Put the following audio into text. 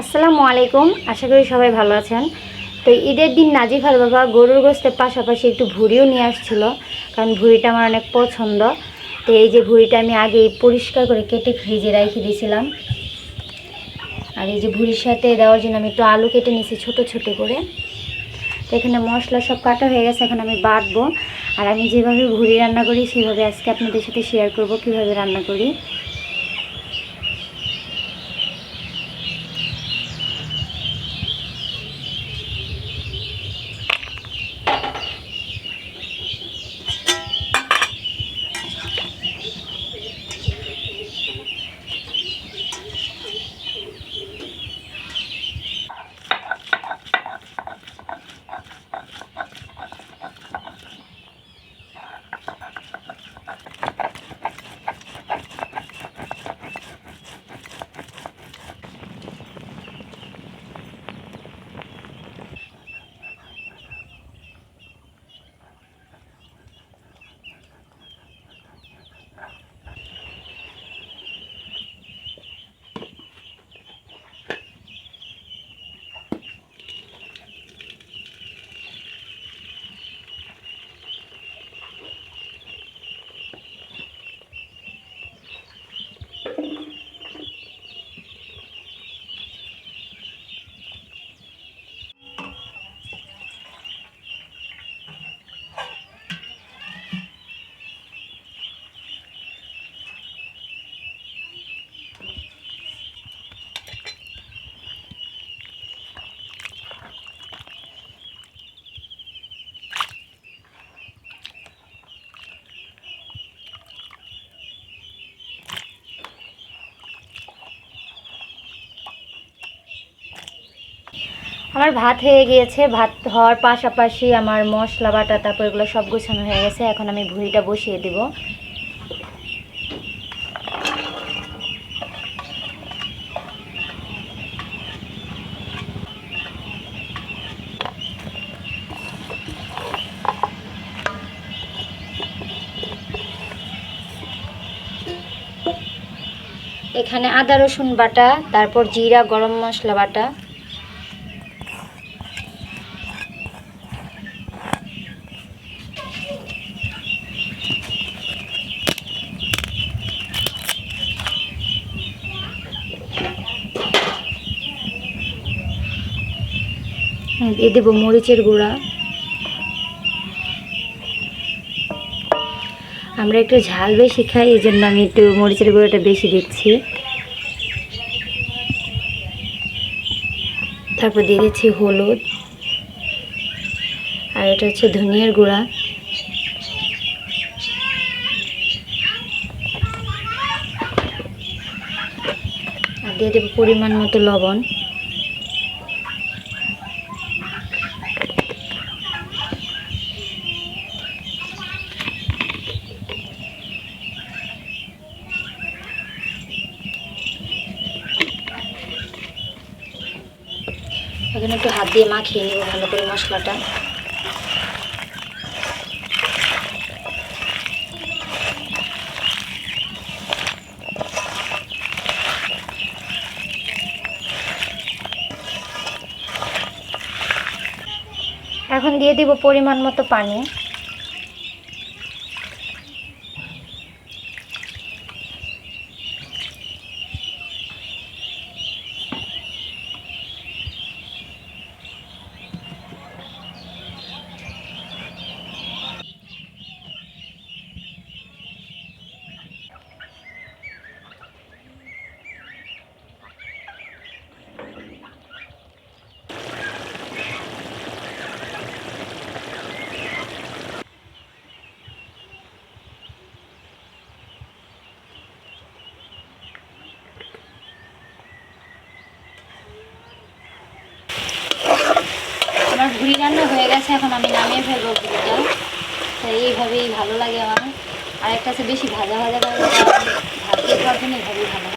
আসসালামু আলাইকুম। আশা করি সবাই ভালো আছেন। তো ঈদের দিন নাজিফার বাবা গরুর গোস্তের পাশাপাশি একটু ভুড়িও নিয়ে আসছিল, কারণ ভুড়িটা আমার অনেক পছন্দ। তো এই যে ভুড়িটা আমি আগে পরিষ্কার করে কেটে ফ্রিজে রেখে দিয়েছিলাম। আর এই যে ভুড়ির সাথে দেওয়ার জন্য আমি একটু আলু কেটে নিয়েছি ছোট ছোট করে। তো এখানে মশলা সব কাটা হয়ে গেছে, এখন আমি বাটবো। আর আমি যেভাবে ভুড়ি রান্না করি, সেভাবে আজকে আপনাদের সাথে শেয়ার করব, কীভাবে রান্না করি। আমার ভাত হয়ে গিয়েছে, ভাত হওয়ার পাশাপাশি আমার মশলা, বাটা, তারপর এগুলো সব গোছানো হয়ে গেছে। এখন আমি ভুঁড়িটা বসিয়ে দেব। এখানে আদা, রসুন বাটা, তারপর জিরা, গরম মশলা বাটা। দিয়ে দেবো মরিচের গুঁড়া। আমরা একটু ঝাল বেশি খাই এই জন্য আমি একটু মরিচের গুঁড়োটা বেশি দিচ্ছি। তারপর দিয়ে দিচ্ছি হলুদ। আর এটা হচ্ছে ধনিয়ার গুঁড়া। আর দিয়ে দেবো পরিমাণ মতো লবণ। এখন একটু হাত দিয়ে মাখিয়ে নেব ভালো করে মশলাটা। এখন দিয়ে দিব পরিমাণ মতো পানি। ভুড়ি রান্না হয়ে গেছে, এখন আমি নামিয়ে ফেলব ঘুরিটা তো এইভাবেই ভালো লাগে আমার। আর একটা আছে বেশি ভাজা ভাজা ভাজা ভাত দিয়ে খাওয়ার জন্য এইভাবেই ভালো